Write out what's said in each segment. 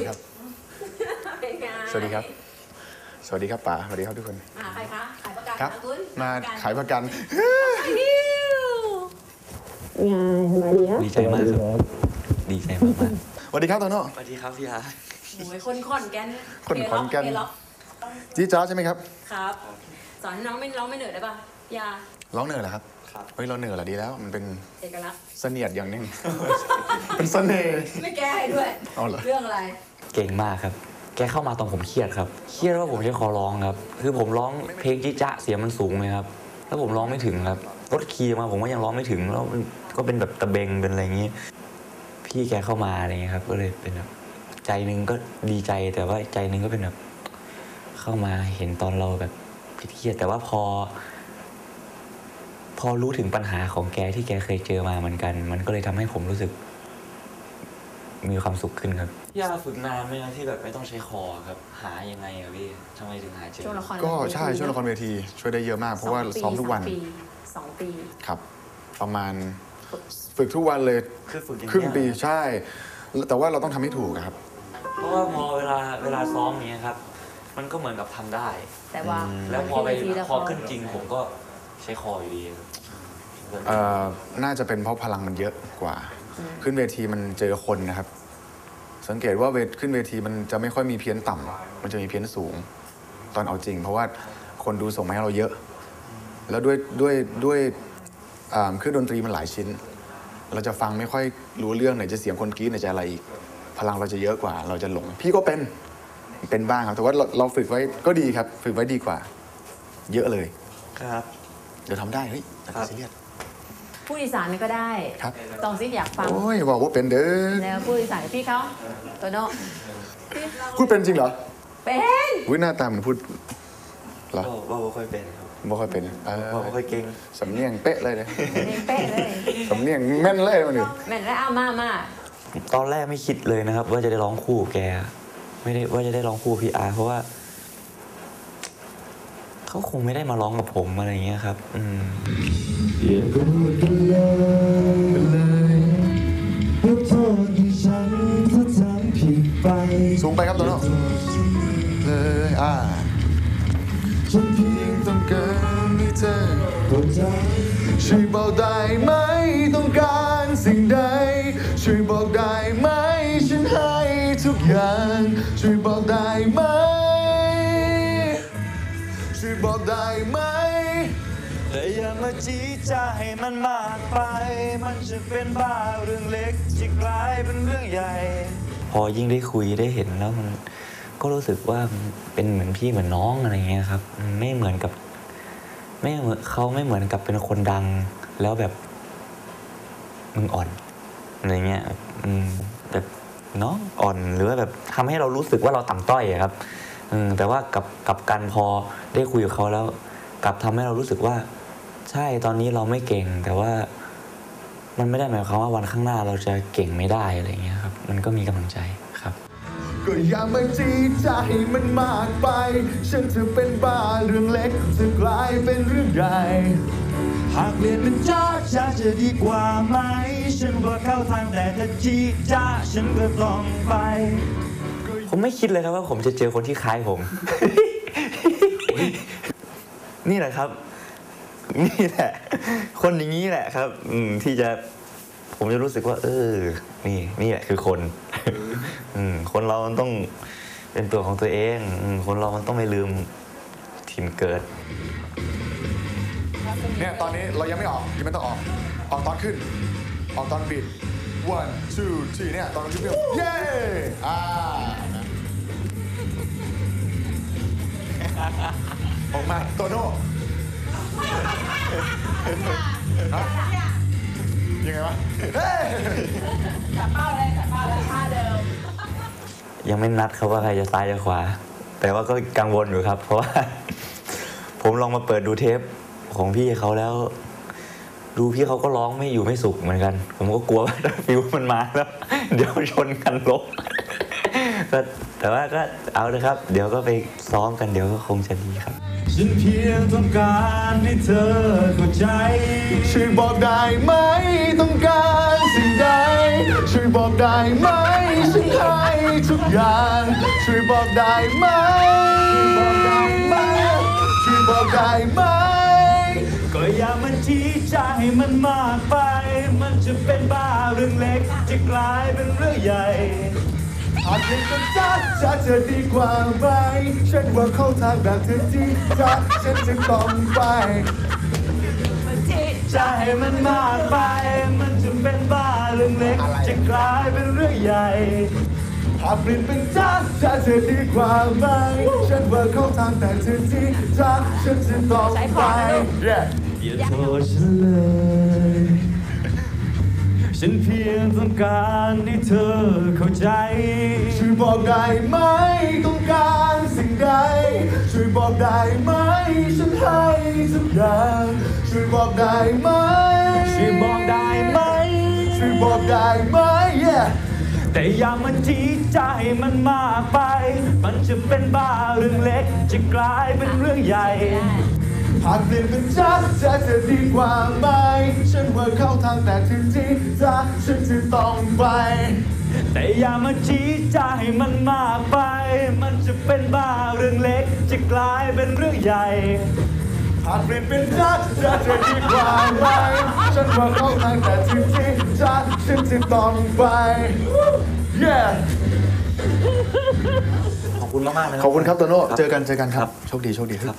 ดีครับ เป็นไงสวัสดีครับ สวัสดีครับป๋าสวัสดีครับทุกคนอ่าใครคะ ขายประกันครับ นะคุณมาประกันขายประกัน ฮิวดีใจมากครับ ดีใจมากสวัสดีครับโตโน่ๆสวัสดีครับพี่อาร์โอ้ยคนขอนแก่นคนขอนแก่น เล็อกจี๊ดจ้าดใช่ไหมครับ ครับ สอนให้น้องไม่ร้องไม่เหนื่อยได้ป่ะ ยา ร้องเหนือเหรอครับ ครับ เฮ้ยเราเหนือเหรอดีแล้ว มันเป็นเอกลักษณ์เสนียดอย่างหนึง เป็นเสน่ห์ ไม่แก้ให้ด้วย เอาเหรอ เรื่องอะไร เก่งมากครับ แกเข้ามาตอนผมเครียดครับ เครียดว่าผมใช้คอร้องครับ คือผมร้องเพลงจิ๊จ๊ะเสียงมันสูงเลยครับ แล้วผมร้องไม่ถึงครับลดคีย์มาผมก็ยังร้องไม่ถึง แล้วมันก็เป็นแบบตะเบงเป็นอะไรอย่างนี้ พี่แกเข้ามาอะไรเงี้ยครับ ก็เลยเป็นแบบใจหนึงก็ดีใจแต่ว่าใจหนึงก็เป็นแบบ เข้ามาเห็นตอนเราแบบผิดเครียดแต่ว่าพอพ อรู้ถึงปัญหาของแกที่แกเคยเจอมาเหมือนกัน มันก็เลยทำให้ผมรู้สึก มีความสุขขึ้นครับยาฝึกนานไหมครับที่แบบไม่ต้องใช้คอครับ หายังไงอะพี่ทำไมถึงหาเจอช่วงละครก็ใช่ช่วงละครเวที ช่วยได้เยอะมากเพราะว่าสงปีซ้อมทุกวันสองปีสองปีครับ ประมาณฝึกทุกวันเลยคือฝึกอย่างครึ่งเงี้ยปีใช่ แต่ว่าเราต้องทำให้ถูกครับ เพราะว่าพอเวลาเวลาซ้อมอย่างเงี้ยครับ มันก็เหมือนกับทำได้ แต่ว่าแล้วพอไปขึ้นเทีแล้วพอขึ้นจริงผมก็ใช้คออยู่ดีครับเอ่อ น่าจะเป็นเพราะพลังมันเยอะกว่า ขึ้นเวทีมันเจอคนนะครับ สังเกตว่าเวทขึ้นเวทีมันจะไม่ค่อยมีเพี้ยนต่ำมันจะมีเพี้ยนสูง ตอนเอาจริง เพราะว่าคนดูส่งมาให้เราเยอะ แล้วด้วยด้วยด้วยอ่าเครื่องดนตรีมันหลายชิ้น เราจะฟังไม่ค่อยรู้เรื่องไหนจะเสียงคนกรี๊ดไหนจะอะไรอีก พลังเราจะเยอะกว่า เราจะหลง พี่ก็เป็นเป็นบ้างครับ แต่ว่าเราเราฝึกไว้ก็ดีครับ ฝึกไว้ดีกว่า เยอะเลย ครับ เดี๋ยวทำได้เฮ้ยอย่าครับซีเรียส ผู้อีสานนี่ก็ได้ครับ ตองซิอยากฟัง โอ้ยบอกว่าเป็นเด้อแล้วผู้อีสานพี่เขาโตโน่พูดเป็นจริงเหรอ เป็นวิหน้าตาเหมือนพูดเหรอก็ก็บ่ค่อยเป็นครับบ่ค่อยเป็นเออบ่ค่อยเก่งสำเนียงเป๊ะเลยเนี่ยเรียนเป๊ะเลยสำเนียงแม่นเลยมันอยู่แม่นแล้วเอามามาตอนแรกไม่คิดเลยนะครับ ว่าจะได้ร้องคู่กับแก ไม่ได้ว่าจะได้ร้องคู่กับพี่อาร์เพราะว่า เขาคงไม่ได้มาร้องกับผมอะไรอย่างเงี้ยครับ อืมอย่าพูดกันเลยยกโทษให้ฉันถ้าทำผิดไปสูงไปครับตัวน้องเลยอ่าฉันเพียงงต้องการให้เธอเข้าใจช่วยบอกได้ไหมต้องการสิ่งใด ช่วยบอกได้ไหมฉันให้ทุกอย่าง ช่วยบอกได้ไหม ได้ไหม แต่อย่ามาจี้จะให้มันมากไป มันจะเป็นบ้าเรื่องเล็กจะกลายเป็นเรื่องใหญ่ พอยิ่งได้คุยได้เห็นแล้วมันก็รู้สึกว่าเป็นเหมือนพี่เหมือนน้องอะไรเงี้ยครับ ไม่เหมือนกับไม่เหมือนเขาไม่เหมือนกับเป็นคนดัง แล้วแบบมึงอ่อนอะไรเงี้ยแบบน้องอ่อนหรือว่าแบบทำให้เรารู้สึกว่าเราต่ำต้อยอะครับ แต่ว่ากับกับกันพอได้คุยกับเขาแล้วกลับทำให้เรารู้สึกว่า ใช่ตอนนี้เราไม่เก่ง แต่ว่ามันไม่ได้หมายความว่าวันข้างหน้าเราจะเก่งไม่ได้อะไรเงี้ยครับ มันก็มีกำลังใจครับก็อย่ามาจีใจมันมากไป ฉันจะเป็นบ้าเรื่องเล็กจะกลายเป็นเรื่องใหญ่ หากเปลี่ยนเป็นจ้าจ้าจะดีกว่าไหม ฉันว่าเข้าทางแต่ถ้าจีจ้าฉันก็ต้องไป ผมไม่คิดเลยครับว่าผมจะเจอคนที่คล้ายผม นี่แหละครับ นี่แหละ คนอย่างนี้แหละครับ อืมที่จะผมจะรู้สึกว่า เออ นี่ นี่แหละคือคน อืม คนเรามันต้องเป็นตัวของตัวเองอืมคนเรามันต้องไม่ลืมถิ่นเกิด เนี่ยตอนนี้เรายังไม่ออกยังไม่ต้องออก ออกตอนขึ้น ออกตอนบิด one two three เนี่ยตอนขึ้นเดียวเย้อ่า ออกมาโตโน่ฮะยังไงวะเฮ้ยยังไม่นัดครับว่าใครจะซ้ายจะขวา แต่ว่าก็กังวลอยู่ครับ เพราะว่า ผมลองมาเปิดดูเทปของพี่เขาแล้ว ดูพี่เขาก็ร้องไม่อยู่ไม่สุขเหมือนกัน ผมก็กลัวว่าถ้าฟิวมันมาแล้ว เดี๋ยวชนกันลบก็ แต่ว่าก็เอาเลยครับ เดี๋ยวก็ไปซ้อมกันเดี๋ยวก็คงจะดีครับ ฉันเพียงต้องการให้เธอเข้าใจ ช่วยบอกได้ไหมต้องการสิ่งใด ช่วยบอกได้ไหมฉันให้ทุกอย่าง ช่วยบอกได้ไหมบอกได้ไหมช่วยบอกได้ไหมก็อย่ามาจี้ใจให้มันมากไป มันจะเป็นบ้าเรื่องเล็ก จะกลายเป็นเรื่องใหญ่ อาจเป็นก็จ้าจะจะดีกว่าไหมฉันว่าเข้าทางแบบเธอที่จ้าฉันจะต้องไปใจให้มันมากไป มันจะเป็นบ้าเรื่องเล็ก จะกลายเป็นเรื่องใหญ่หากเปลี่ยนเป็นจ้าจะจะดีกว่าไหมฉันว่าเข้าทางแต่เธอที่จ้าฉันจะต้องใช้พไปอนะลูก Yeah อย่าโทษฉันเลย ฉันเพียงต้องการให้เธอเข้าใจ ช่วยบอกได้ไหมต้องการสิ่งใด ช่วยบอกได้ไหมฉันให้ทุกอย่างช่วยบอกได้ไหมช่วยบอกได้ไหมช่วยบอกได้ไหม yeah แต่อย่ามาจี้ใจมันมากไป มันจะเป็นบ้าเรื่องเล็ก จะกลายเป็นเรื่องใหญ่ หากเปลี่ยนเป็นจ้าจะจะดีกว่าไหมฉันว่าเข้าทางแต่ถึงที่จ้าฉันจะต้องไป แต่อย่ามาจี้ใจมันมากไป มันจะเป็นบ้าเรื่องเล็ก จะกลายเป็นเรื่องใหญ่หากเปลี่ยนเป็นจ้าจะจะดีกว่าไหมฉันว่าเข้าทางแต่ถึงที่จ้าฉันจะต้องไป yeah ขอบคุณมากๆเลยขอบคุณครับโตโน่เจอกันเจอกันครับ โชคดีโชคดีครับ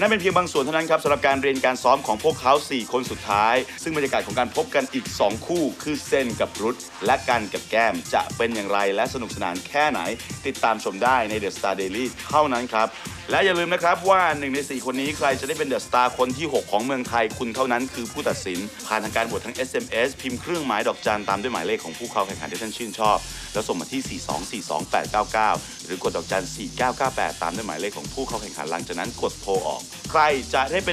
นั่นเป็นเพียงบางส่วนเท่านั้นครับสำหรับการเรียนการซ้อมของพวกเขา 4 คนสุดท้าย ซึ่งบรรยากาศของการพบกันอีก 2 คู่ คือเซนกับรุทและกันกับแก้มจะเป็นอย่างไรและสนุกสนานแค่ไหน ติดตามชมได้ใน The Star Daily เท่านั้นครับ และอย่าลืมนะครับว่า 1 ใน 4 คนนี้ใครจะได้เป็นเดอะสตาร์คนที่ 6 ของเมืองไทยคุณเท่านั้นคือผู้ตัดสิน ผ่านทางการบททั้ง SMS พิมพ์เครื่องหมายดอกจันตามด้วยหมายเลขของผู้เข้าแข่งขันที่ท่านชื่นชอบ แล้วส่งมาที่ 4242899 หรือกดดอกจัน4998 ตามด้วยหมายเลขของผู้เข้าแข่งขันหลังจากนั้นกดโทรออก ใครจะได้เป็น